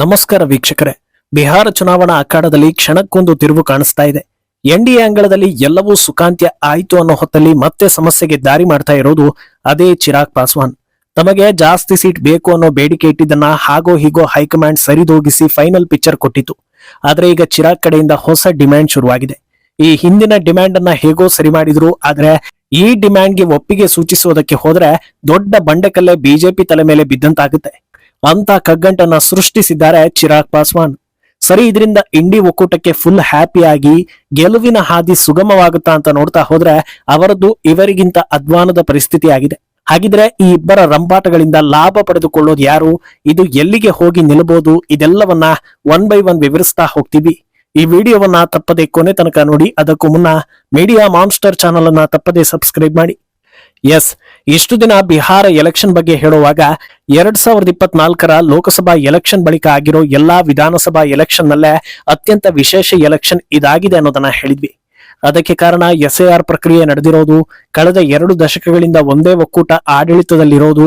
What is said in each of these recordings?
ನಮಸ್ಕಾರ ವೀಕ್ಷಕರೇ. ಬಿಹಾರ ಚುನಾವಣಾ ಅಖಾಡದಲ್ಲಿ ಕ್ಷಣಕ್ಕೊಂದು ತಿರುವು ಕಾಣಿಸ್ತಾ ಇದೆ. ಎನ್ಡಿಎ ಅಂಗಳದಲ್ಲಿ ಎಲ್ಲವೂ ಸುಖಾಂತ್ಯ ಆಯ್ತು ಅನ್ನೋ ಹೊತ್ತಲ್ಲಿ ಮತ್ತೆ ಸಮಸ್ಯೆಗೆ ದಾರಿ ಮಾಡ್ತಾ ಇರೋದು ಅದೇ ಚಿರಾಗ್ ಪಾಸ್ವಾನ್. ತಮಗೆ ಜಾಸ್ತಿ ಸೀಟ್ ಬೇಕು ಅನ್ನೋ ಬೇಡಿಕೆ ಇಟ್ಟಿದ್ದನ್ನ ಹಾಗೋ ಹೀಗೋ ಹೈಕಮಾಂಡ್ ಸರಿದೋಗಿಸಿ ಫೈನಲ್ ಪಿಕ್ಚರ್ ಕೊಟ್ಟಿತ್ತು. ಆದ್ರೆ ಈಗ ಚಿರಾಗ್ ಕಡೆಯಿಂದ ಹೊಸ ಡಿಮ್ಯಾಂಡ್ ಶುರುವಾಗಿದೆ. ಈ ಹಿಂದಿನ ಡಿಮ್ಯಾಂಡ್ ಅನ್ನ ಹೇಗೋ ಸರಿ ಮಾಡಿದ್ರು, ಆದ್ರೆ ಈ ಡಿಮ್ಯಾಂಡ್ಗೆ ಒಪ್ಪಿಗೆ ಸೂಚಿಸೋದಕ್ಕೆ ಹೋದ್ರೆ ದೊಡ್ಡ ಬಂಡೆಕಲ್ಲೇ ಬಿಜೆಪಿ ತಲೆ ಮೇಲೆ ಬಿದ್ದಂತಾಗುತ್ತೆ. ಅಂತ ಕಗ್ಗಂಟನ್ನ ಸೃಷ್ಟಿಸಿದ್ದಾರೆ ಚಿರಾಗ್ ಪಾಸ್ವಾನ್. ಸರಿ, ಇದರಿಂದ ಇಂಡಿ ಒಕ್ಕೂಟಕ್ಕೆ ಫುಲ್ ಹ್ಯಾಪಿ ಆಗಿ ಗೆಲುವಿನ ಹಾದಿ ಸುಗಮವಾಗುತ್ತಾ ಅಂತ ನೋಡ್ತಾ ಹೋದ್ರೆ ಅವರದ್ದು ಇವರಿಗಿಂತ ಅಧ್ವಾನದ ಪರಿಸ್ಥಿತಿ ಆಗಿದೆ ಹಾಗಿದ್ರೆ ಈ ಇಬ್ಬರ ರಂಪಾಟಗಳಿಂದ ಲಾಭ ಪಡೆದುಕೊಳ್ಳೋದು ಯಾರು? ಇದು ಎಲ್ಲಿಗೆ ಹೋಗಿ ನಿಲ್ಲಬಹುದು ಇದೆಲ್ಲವನ್ನ ಒನ್ ಬೈ ಒನ್ ವಿವರಿಸ್ತಾ ಹೋಗ್ತೀವಿ. ಈ ವಿಡಿಯೋವನ್ನ ತಪ್ಪದೆ ಕೊನೆ ತನಕ ನೋಡಿ, ಅದಕ್ಕೂ ಮುನ್ನ ಮೀಡಿಯಾ ಮಾನ್ಸ್ಟರ್ ಚಾನಲ್ ಅನ್ನ ತಪ್ಪದೆ ಸಬ್ಸ್ಕ್ರೈಬ್ ಮಾಡಿ. ಎಸ್ ಇಷ್ಟು ದಿನ ಬಿಹಾರ ಎಲೆಕ್ಷನ್ ಬಗ್ಗೆ ಹೇಳುವಾಗ ಎರಡ್ ಸಾವಿರದ ಇಪ್ಪತ್ನಾಲ್ಕರ ಲೋಕಸಭಾ ಎಲೆಕ್ಷನ್ ಬಳಿಕ ಆಗಿರೋ ಎಲ್ಲಾ ವಿಧಾನಸಭಾ ಎಲೆಕ್ಷನ್ ನಲ್ಲೇ ಅತ್ಯಂತ ವಿಶೇಷ ಎಲೆಕ್ಷನ್ ಇದಾಗಿದೆ ಅನ್ನೋದನ್ನ ಹೇಳಿದ್ವಿ. ಅದಕ್ಕೆ ಕಾರಣ ಎಸ್ ಆರ್ ಪ್ರಕ್ರಿಯೆ ನಡೆದಿರೋದು, ಕಳೆದ ಎರಡು ದಶಕಗಳಿಂದ ಒಂದೇ ಒಕ್ಕೂಟ ಆಡಳಿತದಲ್ಲಿರೋದು,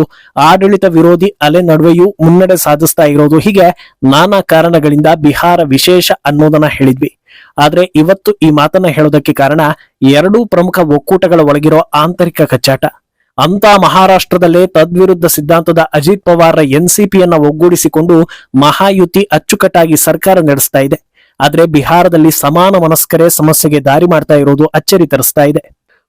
ಆಡಳಿತ ವಿರೋಧಿ ಅಲೆ ನಡುವೆಯೂ ಮುನ್ನಡೆ ಸಾಧಿಸ್ತಾ ಇರೋದು, ಹೀಗೆ ನಾನಾ ಕಾರಣಗಳಿಂದ ಬಿಹಾರ ವಿಶೇಷ ಅನ್ನೋದನ್ನ ಹೇಳಿದ್ವಿ. ಆದ್ರೆ ಇವತ್ತು ಈ ಮಾತನ್ನ ಹೇಳೋದಕ್ಕೆ ಕಾರಣ ಎರಡೂ ಪ್ರಮುಖ ಒಕ್ಕೂಟಗಳ ಒಳಗಿರೋ ಆಂತರಿಕ ಕಚ್ಚಾಟ. ಅಂತ ಮಹಾರಾಷ್ಟ್ರದಲ್ಲೇ ತದ್ವಿರುದ್ಧ ಸಿದ್ಧಾಂತದ ಅಜಿತ್ ಪವಾರ್ರ ಎನ್ಸಿಪಿಯನ್ನ ಒಗ್ಗೂಡಿಸಿಕೊಂಡು ಮಹಾಯುತಿ ಅಚ್ಚುಕಟ್ಟಾಗಿ ಸರ್ಕಾರ ನಡೆಸ್ತಾ ಇದೆ. ಆದ್ರೆ ಬಿಹಾರದಲ್ಲಿ ಸಮಾನ ಮನಸ್ಕರೇ ಸಮಸ್ಯೆಗೆ ದಾರಿ ಮಾಡ್ತಾ ಇರೋದು ಅಚ್ಚರಿ ತರಿಸ್ತಾ ಇದೆ.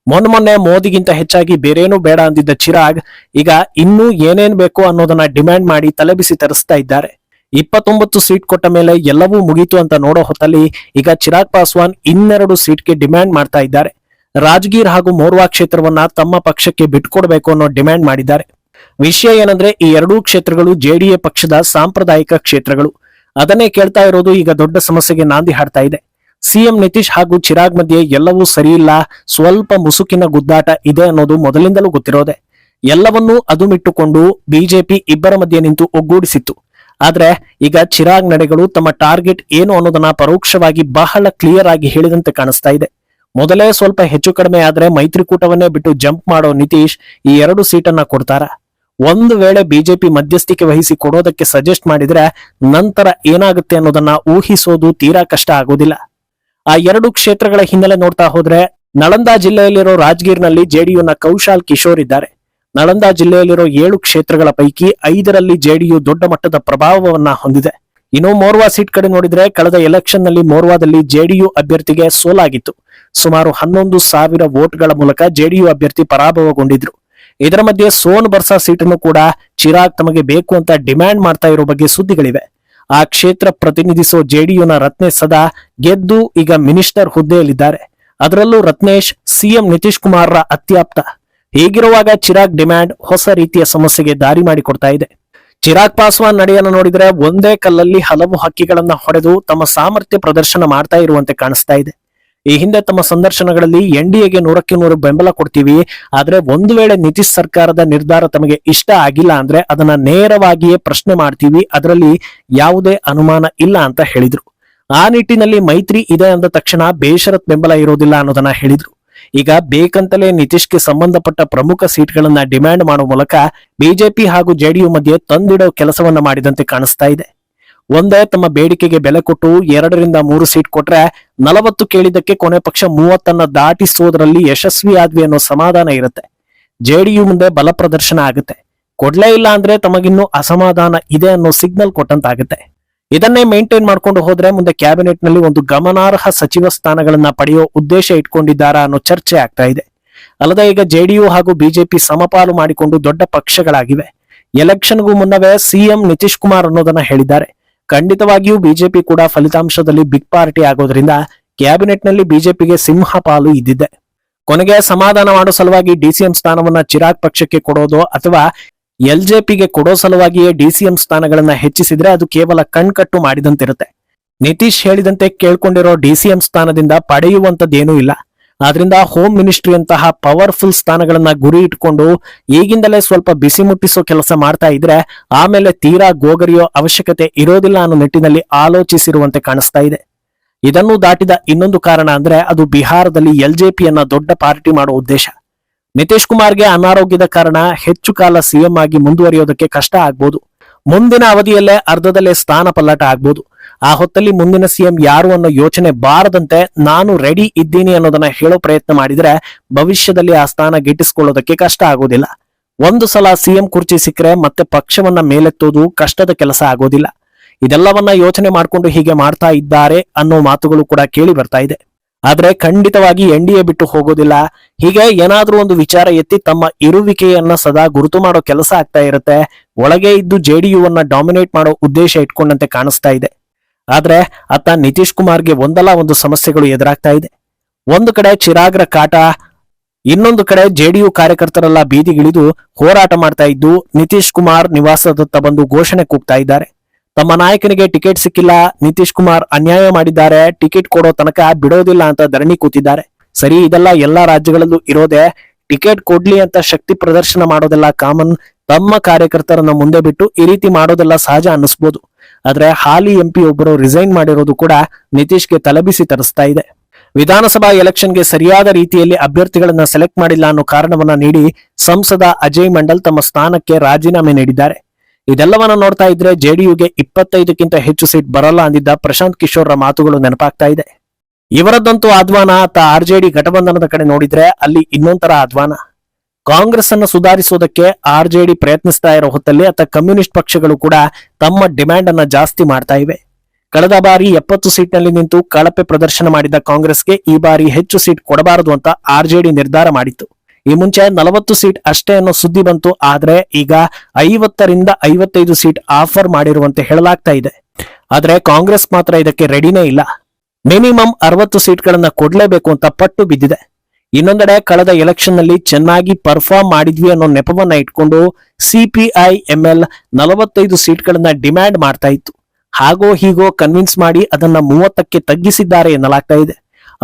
ಮೊನ್ನೆ ಮೊನ್ನೆ ಮೋದಿಗಿಂತ ಹೆಚ್ಚಾಗಿ ಬೇರೇನೂ ಬೇಡ ಅಂದಿದ್ದ ಚಿರಾಗ್ ಈಗ ಇನ್ನೂ ಏನೇನ್ ಬೇಕು ಅನ್ನೋದನ್ನ ಡಿಮ್ಯಾಂಡ್ ಮಾಡಿ ತಲೆಬಿಸಿ ತರಿಸ್ತಾ ಇದ್ದಾರೆ. ಇಪ್ಪತ್ತೊಂಬತ್ತು ಸೀಟ್ ಕೊಟ್ಟ ಮೇಲೆ ಎಲ್ಲವೂ ಮುಗೀತು ಅಂತ ನೋಡೋ ಹೊತ್ತಲ್ಲಿ ಈಗ ಚಿರಾಗ್ ಪಾಸ್ವಾನ್ ಇನ್ನೆರಡು ಸೀಟ್ಗೆ ಡಿಮ್ಯಾಂಡ್ ಮಾಡ್ತಾ ಇದ್ದಾರೆ. ರಾಜ್ಗೀರ್ ಹಾಗೂ ಮೋರ್ವಾ ಕ್ಷೇತ್ರವನ್ನ ತಮ್ಮ ಪಕ್ಷಕ್ಕೆ ಬಿಟ್ಕೊಡ್ಬೇಕು ಅನ್ನೋ ಡಿಮ್ಯಾಂಡ್ ಮಾಡಿದ್ದಾರೆ. ವಿಷಯ ಏನಂದ್ರೆ ಈ ಎರಡೂ ಕ್ಷೇತ್ರಗಳು ಜೆಡಿಎ ಪಕ್ಷದ ಸಾಂಪ್ರದಾಯಿಕ ಕ್ಷೇತ್ರಗಳು. ಅದನ್ನೇ ಕೇಳ್ತಾ ಇರೋದು ಈಗ ದೊಡ್ಡ ಸಮಸ್ಯೆಗೆ ನಾಂದಿ ಹಾಡ್ತಾ ಇದೆ. ಸಿಎಂ ನಿತೀಶ್ ಹಾಗೂ ಚಿರಾಗ್ ಮಧ್ಯೆ ಎಲ್ಲವೂ ಸರಿಯಿಲ್ಲ ಸ್ವಲ್ಪ ಮುಸುಕಿನ ಗುದ್ದಾಟ ಇದೆ ಅನ್ನೋದು ಮೊದಲಿಂದಲೂ ಗೊತ್ತಿರೋದೆ. ಎಲ್ಲವನ್ನೂ ಅದುಮಿಟ್ಟುಕೊಂಡು ಬಿಜೆಪಿ ಇಬ್ಬರ ಮಧ್ಯೆ ನಿಂತು ಒಗ್ಗೂಡಿಸಿತ್ತು. ಆದ್ರೆ ಈಗ ಚಿರಾಗ್ ನಡೆಗಳು ತಮ್ಮ ಟಾರ್ಗೆಟ್ ಏನು ಅನ್ನೋದನ್ನ ಪರೋಕ್ಷವಾಗಿ ಬಹಳ ಕ್ಲಿಯರ್ ಆಗಿ ಹೇಳಿದಂತೆ ಕಾಣಿಸ್ತಾ ಇದೆ. ಮೊದಲೇ ಸ್ವಲ್ಪ ಹೆಚ್ಚು ಕಡಿಮೆ ಆದ್ರೆ ಮೈತ್ರಿಕೂಟವನ್ನೇ ಬಿಟ್ಟು ಜಂಪ್ ಮಾಡೋ ನಿತೀಶ್ ಈ ಎರಡು ಸೀಟನ್ನ ಕೊಡ್ತಾರ. ಒಂದು ವೇಳೆ ಬಿಜೆಪಿ ಮಧ್ಯಸ್ಥಿಕೆ ವಹಿಸಿ ಕೊಡೋದಕ್ಕೆ ಸಜೆಸ್ಟ್ ಮಾಡಿದ್ರೆ ನಂತರ ಏನಾಗುತ್ತೆ ಅನ್ನೋದನ್ನ ಊಹಿಸೋದು ತೀರಾ ಕಷ್ಟ ಆಗೋದಿಲ್ಲ. ಆ ಎರಡು ಕ್ಷೇತ್ರಗಳ ಹಿನ್ನೆಲೆ ನೋಡ್ತಾ ಹೋದ್ರೆ ನಳಂದಾ ಜಿಲ್ಲೆಯಲ್ಲಿರೋ ರಾಜ್ಗೀರ್ನಲ್ಲಿ ಜೆಡಿಯುನ ಕೌಶಾಲ್ ಕಿಶೋರ್ ಇದ್ದಾರೆ. ನಳಂದಾ ಜಿಲ್ಲೆಯಲ್ಲಿರೋ ಏಳು ಕ್ಷೇತ್ರಗಳ ಪೈಕಿ ಐದರಲ್ಲಿ ಜೆಡಿಯು ದೊಡ್ಡ ಮಟ್ಟದ ಪ್ರಭಾವವನ್ನ ಹೊಂದಿದೆ. ಇನ್ನು ಮೋರ್ವಾ ಸೀಟ್ ಕಡೆ ನೋಡಿದ್ರೆ ಕಳೆದ ಎಲೆಕ್ಷನ್ನಲ್ಲಿ ಮೋರ್ವಾದಲ್ಲಿ ಜೆಡಿಯು ಅಭ್ಯರ್ಥಿಗೆ ಸೋಲಾಗಿತ್ತು. ಸುಮಾರು ಹನ್ನೊಂದು ಸಾವಿರ ವೋಟ್ಗಳ ಮೂಲಕ ಜೆಡಿಯು ಅಭ್ಯರ್ಥಿ ಪರಾಭವಗೊಂಡಿದ್ರು. ಇದರ ಮಧ್ಯೆ ಸೋನ್ ಬರ್ಸಾ ಸೀಟನ್ನು ಕೂಡ ಚಿರಾಗ್ ತಮಗೆ ಬೇಕು ಅಂತ ಡಿಮ್ಯಾಂಡ್ ಮಾಡ್ತಾ ಇರೋ ಬಗ್ಗೆ ಸುದ್ದಿಗಳಿವೆ. ಆ ಕ್ಷೇತ್ರ ಪ್ರತಿನಿಧಿಸೋ ಜೆಡಿಯುನ ರತ್ನೇಶ್ ಸದಾ ಗೆದ್ದು ಈಗ ಮಿನಿಸ್ಟರ್ ಹುದ್ದೆಯಲ್ಲಿದ್ದಾರೆ. ಅದರಲ್ಲೂ ರತ್ನೇಶ್, ಸಿಎಂ ನಿತೀಶ್ ಕುಮಾರ್ರ ಅತ್ಯಾಪ್ತ. ಹೀಗಿರುವಾಗ ಚಿರಾಗ್ ಡಿಮ್ಯಾಂಡ್ ಹೊಸ ರೀತಿಯ ಸಮಸ್ಯೆಗೆ ದಾರಿ ಮಾಡಿಕೊಡ್ತಾ ಇದೆ. ಚಿರಾಗ್ ಪಾಸ್ವಾನ್ ನಡೆಯನ್ನು ನೋಡಿದ್ರೆ ಒಂದೇ ಕಲ್ಲಲ್ಲಿ ಹಲವು ಹಕ್ಕಿಗಳನ್ನ ಹೊಡೆದು ತಮ್ಮ ಸಾಮರ್ಥ್ಯ ಪ್ರದರ್ಶನ ಮಾಡ್ತಾ ಇರುವಂತೆ ಕಾಣಿಸ್ತಾ ಇದೆ. ಈ ಹಿಂದೆ ತಮ್ಮ ಸಂದರ್ಶನಗಳಲ್ಲಿ ಎನ್ಡಿಎಗೆ ನೂರಕ್ಕೆ ನೂರು ಬೆಂಬಲ ಕೊಡ್ತೀವಿ, ಆದ್ರೆ ಒಂದು ವೇಳೆ ನಿತೀಶ್ ಸರ್ಕಾರದ ನಿರ್ಧಾರ ತಮಗೆ ಇಷ್ಟ ಆಗಿಲ್ಲ ಅಂದ್ರೆ ಅದನ್ನ ನೇರವಾಗಿಯೇ ಪ್ರಶ್ನೆ ಮಾಡ್ತೀವಿ, ಅದರಲ್ಲಿ ಯಾವುದೇ ಅನುಮಾನ ಇಲ್ಲ ಅಂತ ಹೇಳಿದ್ರು. ಆ ನಿಟ್ಟಿನಲ್ಲಿ ಮೈತ್ರಿ ಇದೆ ಅಂದ ತಕ್ಷಣ ಬೇಷರತ್ ಬೆಂಬಲ ಇರೋದಿಲ್ಲ ಅನ್ನೋದನ್ನ ಹೇಳಿದ್ರು. ಈಗ ಬೇಕಂತಲೇ ನಿತೀಶ್ಗೆ ಸಂಬಂಧಪಟ್ಟ ಪ್ರಮುಖ ಸೀಟ್ಗಳನ್ನ ಡಿಮ್ಯಾಂಡ್ ಮಾಡುವ ಮೂಲಕ ಬಿಜೆಪಿ ಹಾಗೂ ಜೆಡಿಯು ಮಧ್ಯೆ ತಂದಿಡೋ ಕೆಲಸವನ್ನ ಮಾಡಿದಂತೆ ಕಾಣಿಸ್ತಾ ಇದೆ. ಒಂದೇ ತಮ್ಮ ಬೇಡಿಕೆಗೆ ಬೆಲೆ ಕೊಟ್ಟು ಎರಡರಿಂದ ಮೂರು ಸೀಟ್ ಕೊಟ್ರೆ ನಲವತ್ತು ಕೇಳಿದ್ದಕ್ಕೆ ಕೊನೆ ಪಕ್ಷ ಮೂವತ್ತನ್ನ ದಾಟಿಸೋದ್ರಲ್ಲಿ ಯಶಸ್ವಿ ಆದ್ವಿ ಅನ್ನೋ ಸಮಾಧಾನ ಇರುತ್ತೆ. ಜೆಡಿಯು ಮುಂದೆ ಬಲ ಪ್ರದರ್ಶನ ಆಗುತ್ತೆ. ಕೊಡ್ಲೇ ಇಲ್ಲ ಅಂದ್ರೆ ತಮಗಿನ್ನೂ ಅಸಮಾಧಾನ ಇದೆ ಅನ್ನೋ ಸಿಗ್ನಲ್ ಕೊಟ್ಟಂತಾಗುತ್ತೆ. ಇದನ್ನೇ ಮೇಂಟೈನ್ ಮಾಡ್ಕೊಂಡು ಹೋದ್ರೆ ಮುಂದೆ ಕ್ಯಾಬಿನೆಟ್ನಲ್ಲಿ ಒಂದು ಗಮನಾರ್ಹ ಸಚಿವ ಸ್ಥಾನಗಳನ್ನ ಪಡೆಯೋ ಉದ್ದೇಶ ಇಟ್ಕೊಂಡಿದ್ದಾರಾ ಅನ್ನೋ ಚರ್ಚೆ ಆಗ್ತಾ ಇದೆ. ಅಲ್ಲದೆ ಈಗ ಜೆಡಿಯು ಹಾಗೂ ಬಿಜೆಪಿ ಸಮಪಾಲು ಮಾಡಿಕೊಂಡು ದೊಡ್ಡ ಪಕ್ಷಗಳಾಗಿವೆ. ಎಲೆಕ್ಷನ್ಗೂ ಮುನ್ನವೇ ಸಿಎಂ ನಿತೀಶ್ ಕುಮಾರ್ ಅನ್ನೋದನ್ನ ಹೇಳಿದ್ದಾರೆ. ಖಂಡಿತವಾಗಿಯೂ ಬಿಜೆಪಿ ಕೂಡ ಫಲಿತಾಂಶದಲ್ಲಿ ಬಿಗ್ ಪಾರ್ಟಿ ಆಗೋದ್ರಿಂದ ಕ್ಯಾಬಿನೆಟ್ನಲ್ಲಿ ಬಿಜೆಪಿಗೆ ಸಿಂಹ ಪಾಲು ಇದ್ದಿದೆ. ಕೊನೆಗೆ ಸಮಾಧಾನ ಮಾಡೋ ಸಲುವಾಗಿ ಡಿಸಿಎಂ ಸ್ಥಾನವನ್ನ ಚಿರಾಗ್ ಪಕ್ಷಕ್ಕೆ ಕೊಡೋದು ಅಥವಾ ಎಲ್ಜೆಪಿಗೆ ಕೊಡೋ ಸಲುವಾಗಿಯೇ ಡಿಸಿಎಂ ಸ್ಥಾನಗಳನ್ನ ಹೆಚ್ಚಿಸಿದ್ರೆ ಅದು ಕೇವಲ ಕಣ್ಕಟ್ಟು ಮಾಡಿದಂತಿರುತ್ತೆ. ನಿತೀಶ್ ಹೇಳಿದಂತೆ ಕೇಳ್ಕೊಂಡಿರೋ ಡಿಸಿಎಂ ಸ್ಥಾನದಿಂದ ಪಡೆಯುವಂತದ್ದೇನೂ ಇಲ್ಲ. ಆದ್ರಿಂದ ಹೋಮ್ ಮಿನಿಸ್ಟ್ರಿಯಂತಹ ಪವರ್ಫುಲ್ ಸ್ಥಾನಗಳನ್ನ ಗುರಿ ಇಟ್ಕೊಂಡು ಈಗಿಂದಲೇ ಸ್ವಲ್ಪ ಬಿಸಿ ಮುಟ್ಟಿಸೋ ಕೆಲಸ ಮಾಡ್ತಾ ಇದ್ರೆ ಆಮೇಲೆ ತೀರಾ ಗೋಗರಿಯೋ ಅವಶ್ಯಕತೆ ಇರೋದಿಲ್ಲ ಅನ್ನೋ ನಿಟ್ಟಿನಲ್ಲಿ ಆಲೋಚಿಸಿರುವಂತೆ ಕಾಣಿಸ್ತಾ ಇದೆ. ಇದನ್ನು ದಾಟಿದ ಇನ್ನೊಂದು ಕಾರಣ ಅಂದ್ರೆ ಅದು ಬಿಹಾರದಲ್ಲಿ ಎಲ್ಜೆಪಿಯನ್ನ ದೊಡ್ಡ ಪಾರ್ಟಿ ಮಾಡೋ ಉದ್ದೇಶ. ನಿತೀಶ್ ಕುಮಾರ್ಗೆ ಅನಾರೋಗ್ಯದ ಕಾರಣ ಹೆಚ್ಚು ಕಾಲ ಸಿಎಂ ಆಗಿ ಮುಂದುವರಿಯೋದಕ್ಕೆ ಕಷ್ಟ ಆಗ್ಬೋದು. ಮುಂದಿನ ಅವಧಿಯಲ್ಲೇ ಅರ್ಧದಲ್ಲೇ ಸ್ಥಾನ ಪಲ್ಲಟ ಆಗ್ಬೋದು. ಆ ಹೊತ್ತಲ್ಲಿ ಮುಂದಿನ ಸಿಎಂ ಯಾರು ಅನ್ನೋ ಯೋಚನೆ ಬಾರದಂತೆ ನಾನು ರೆಡಿ ಇದ್ದೀನಿ ಅನ್ನೋದನ್ನ ಹೇಳೋ ಪ್ರಯತ್ನ ಮಾಡಿದ್ರೆ ಭವಿಷ್ಯದಲ್ಲಿ ಆ ಸ್ಥಾನ ಗಿಟ್ಟಿಸಿಕೊಳ್ಳೋದಕ್ಕೆ ಕಷ್ಟ ಆಗೋದಿಲ್ಲ. ಒಂದು ಸಲ ಸಿಎಂ ಕುರ್ಚಿ ಸಿಕ್ಕರೆ ಮತ್ತೆ ಪಕ್ಷವನ್ನ ಮೇಲೆತ್ತೋದು ಕಷ್ಟದ ಕೆಲಸ ಆಗೋದಿಲ್ಲ. ಇದೆಲ್ಲವನ್ನ ಯೋಚನೆ ಮಾಡಿಕೊಂಡು ಹೀಗೆ ಮಾಡ್ತಾ ಇದ್ದಾರೆ ಅನ್ನೋ ಮಾತುಗಳು ಕೂಡ ಕೇಳಿ ಬರ್ತಾ ಇದೆ. ಆದ್ರೆ ಖಂಡಿತವಾಗಿ ಎನ್ ಡಿ ಬಿಟ್ಟು ಹೋಗೋದಿಲ್ಲ. ಹೀಗೆ ಏನಾದ್ರೂ ಒಂದು ವಿಚಾರ ಎತ್ತಿ ತಮ್ಮ ಇರುವಿಕೆಯನ್ನ ಸದಾ ಗುರುತು ಮಾಡೋ ಕೆಲಸ ಆಗ್ತಾ ಇರುತ್ತೆ. ಒಳಗೆ ಇದ್ದು ಜೆಡಿಯು ಅನ್ನ ಡಾಮಿನೇಟ್ ಮಾಡೋ ಉದ್ದೇಶ ಇಟ್ಕೊಂಡಂತೆ ಕಾಣಿಸ್ತಾ ಇದೆ. ಆದ್ರೆ ಅತ್ತ ನಿತೀಶ್ ಕುಮಾರ್ಗೆ ಒಂದಲ್ಲ ಒಂದು ಸಮಸ್ಯೆಗಳು ಎದುರಾಗ್ತಾ ಇದೆ. ಒಂದು ಕಡೆ ಚಿರಾಗ್ರ ಕಾಟ, ಇನ್ನೊಂದು ಕಡೆ ಜೆಡಿಯು ಕಾರ್ಯಕರ್ತರೆಲ್ಲ ಬೀದಿಗಿಳಿದು ಹೋರಾಟ ಮಾಡ್ತಾ ಇದ್ದು ನಿತೀಶ್ ಕುಮಾರ್ ನಿವಾಸದತ್ತ ಬಂದು ಘೋಷಣೆ ಕೂಗ್ತಾ ಇದ್ದಾರೆ. ತಮ್ಮ ನಾಯಕನಿಗೆ ಟಿಕೆಟ್ ಸಿಕ್ಕಿಲ್ಲ, ನಿತೀಶ್ ಕುಮಾರ್ ಅನ್ಯಾಯ ಮಾಡಿದ್ದಾರೆ, ಟಿಕೆಟ್ ಕೊಡೋ ತನಕ ಬಿಡೋದಿಲ್ಲ ಅಂತ ಧರಣಿ ಕೂತಿದ್ದಾರೆ. ಸರಿ, ಇದೆಲ್ಲ ಎಲ್ಲಾ ರಾಜ್ಯಗಳಲ್ಲೂ ಇರೋದೇ, ಟಿಕೆಟ್ ಕೊಡ್ಲಿ ಅಂತ ಶಕ್ತಿ ಪ್ರದರ್ಶನ ಮಾಡೋದೆಲ್ಲ ಕಾಮನ್, ತಮ್ಮ ಕಾರ್ಯಕರ್ತರನ್ನ ಮುಂದೆ ಬಿಟ್ಟು ಈ ರೀತಿ ಮಾಡೋದೆಲ್ಲ ಸಹಜ ಅನ್ನಿಸ್ಬೋದು. ಆದ್ರೆ ಹಾಲಿ ಎಂಪಿ ಒಬ್ಬರು ರಿಸೈನ್ ಮಾಡಿರೋದು ಕೂಡ ನಿತೀಶ್ಗೆ ತಲಬಿಸಿ ತರಿಸ್ತಾ ಇದೆ. ವಿಧಾನಸಭಾ ಎಲೆಕ್ಷನ್ಗೆ ಸರಿಯಾದ ರೀತಿಯಲ್ಲಿ ಅಭ್ಯರ್ಥಿಗಳನ್ನ ಸೆಲೆಕ್ಟ್ ಮಾಡಿಲ್ಲ ಅನ್ನೋ ಕಾರಣವನ್ನ ನೀಡಿ ಸಂಸದ ಅಜಯ್ ಮಂಡಲ್ ತಮ್ಮ ಸ್ಥಾನಕ್ಕೆ ರಾಜೀನಾಮೆ ನೀಡಿದ್ದಾರೆ. ಇದೆಲ್ಲವನ್ನ ನೋಡ್ತಾ ಇದ್ರೆ ಜೆಡಿಯುಗೆ ಇಪ್ಪತ್ತೈದಕ್ಕಿಂತ ಹೆಚ್ಚು ಸೀಟ್ ಬರಲ್ಲ ಅಂದಿದ್ದ ಪ್ರಶಾಂತ್ ಕಿಶೋರ್ರ ಮಾತುಗಳು ನೆನಪಾಗ್ತಾ ಇದೆ. ಇವರದ್ದಂತೂ ಆದ್ವಾನ ಆತ ಆರ್ಜೆಡಿ ಘಟಬಂಧನದ ಕಡೆ ನೋಡಿದ್ರೆ ಅಲ್ಲಿ ಇನ್ನೊಂಥರ ಆದ್ವಾನ. ಕಾಂಗ್ರೆಸ್ ಅನ್ನು ಸುಧಾರಿಸೋದಕ್ಕೆ ಆರ್ಜೆಡಿ ಪ್ರಯತ್ನಿಸ್ತಾ ಇರೋ ಹೊತ್ತಲ್ಲಿ ಆತ ಕಮ್ಯುನಿಸ್ಟ್ ಪಕ್ಷಗಳು ಕೂಡ ತಮ್ಮ ಡಿಮ್ಯಾಂಡ್ ಅನ್ನ ಜಾಸ್ತಿ ಮಾಡ್ತಾ ಇವೆ. ಕಳೆದ ಬಾರಿ ಎಪ್ಪತ್ತು ಸೀಟ್ನಲ್ಲಿ ನಿಂತು ಕಳಪೆ ಪ್ರದರ್ಶನ ಮಾಡಿದ ಕಾಂಗ್ರೆಸ್ಗೆ ಈ ಬಾರಿ ಹೆಚ್ಚು ಸೀಟ್ ಕೊಡಬಾರದು ಅಂತ ಆರ್ಜೆಡಿ ನಿರ್ಧಾರ ಮಾಡಿತ್ತು. ಈ ಮುಂಚೆ ನಲವತ್ತು ಸೀಟ್ ಅಷ್ಟೇ ಅನ್ನೋ ಸುದ್ದಿ ಬಂತು, ಆದ್ರೆ ಈಗ ಐವತ್ತರಿಂದ ಐವತ್ತೈದು ಸೀಟ್ ಆಫರ್ ಮಾಡಿರುವಂತೆ ಹೇಳಲಾಗ್ತಾ ಇದೆ. ಆದ್ರೆ ಕಾಂಗ್ರೆಸ್ ಮಾತ್ರ ಇದಕ್ಕೆ ರೆಡಿನೇ ಇಲ್ಲ. ಮಿನಿಮಮ್ ಅರವತ್ತು ಸೀಟ್ಗಳನ್ನ ಕೊಡಲೇಬೇಕು ಅಂತ ಪಟ್ಟು ಬಿದ್ದಿದೆ. ಇನ್ನೊಂದೆಡೆ ಕಳೆದ ಎಲೆಕ್ಷನ್ನಲ್ಲಿ ಚೆನ್ನಾಗಿ ಪರ್ಫಾರ್ಮ್ ಮಾಡಿದ್ವಿ ಅನ್ನೋ ನೆಪವನ್ನ ಇಟ್ಕೊಂಡು ಸಿಪಿಐ ಎಂಎಲ್ ನಲವತ್ತೈದು ಸೀಟ್ಗಳನ್ನ ಡಿಮ್ಯಾಂಡ್ ಮಾಡ್ತಾ ಇತ್ತು. ಹಾಗೋ ಹೀಗೋ ಕನ್ವಿನ್ಸ್ ಮಾಡಿ ಅದನ್ನ ಮೂವತ್ತಕ್ಕೆ ತಗ್ಗಿಸಿದ್ದಾರೆ ಎನ್ನಲಾಗ್ತಾ ಇದೆ.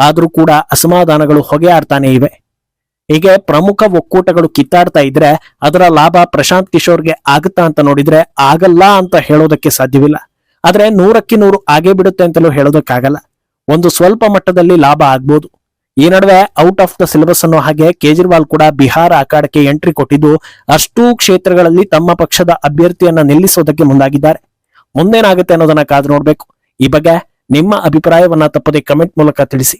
ಆದರೂ ಕೂಡ ಅಸಮಾಧಾನಗಳು ಹೊಗೆ ಆಡ್ತಾನೆ ಇವೆ. ಹೀಗೆ ಪ್ರಮುಖ ಒಕ್ಕೂಟಗಳು ಕಿತ್ತಾಡ್ತಾ ಇದ್ರೆ ಅದರ ಲಾಭ ಪ್ರಶಾಂತ್ ಕಿಶೋರ್ಗೆ ಆಗುತ್ತಾ ಅಂತ ನೋಡಿದ್ರೆ ಆಗಲ್ಲ ಅಂತ ಹೇಳೋದಕ್ಕೆ ಸಾಧ್ಯವಿಲ್ಲ. ಆದ್ರೆ ನೂರಕ್ಕೆ ನೂರು ಆಗೇ ಬಿಡುತ್ತೆ ಅಂತಲೂ ಹೇಳೋದಕ್ಕಾಗಲ್ಲ. ಒಂದು ಸ್ವಲ್ಪ ಮಟ್ಟದಲ್ಲಿ ಲಾಭ ಆಗ್ಬೋದು. ಈ ನಡುವೆ ಔಟ್ ಆಫ್ ದ ಸಿಲೆಬಸ್ ಅನ್ನೋ ಹಾಗೆ ಕೇಜ್ರಿವಾಲ್ ಕೂಡ ಬಿಹಾರ ಅಖಾಡಕ್ಕೆ ಎಂಟ್ರಿ ಕೊಟ್ಟಿದ್ದು ಅಷ್ಟೂ ಕ್ಷೇತ್ರಗಳಲ್ಲಿ ತಮ್ಮ ಪಕ್ಷದ ಅಭ್ಯರ್ಥಿಯನ್ನ ನಿಲ್ಲಿಸೋದಕ್ಕೆ ಮುಂದಾಗಿದ್ದಾರೆ. ಮುಂದೇನಾಗುತ್ತೆ ಅನ್ನೋದನ್ನ ಕಾದು ನೋಡ್ಬೇಕು. ಈ ಬಗ್ಗೆ ನಿಮ್ಮ ಅಭಿಪ್ರಾಯವನ್ನ ತಪ್ಪದೆ ಕಮೆಂಟ್ ಮೂಲಕ ತಿಳಿಸಿ.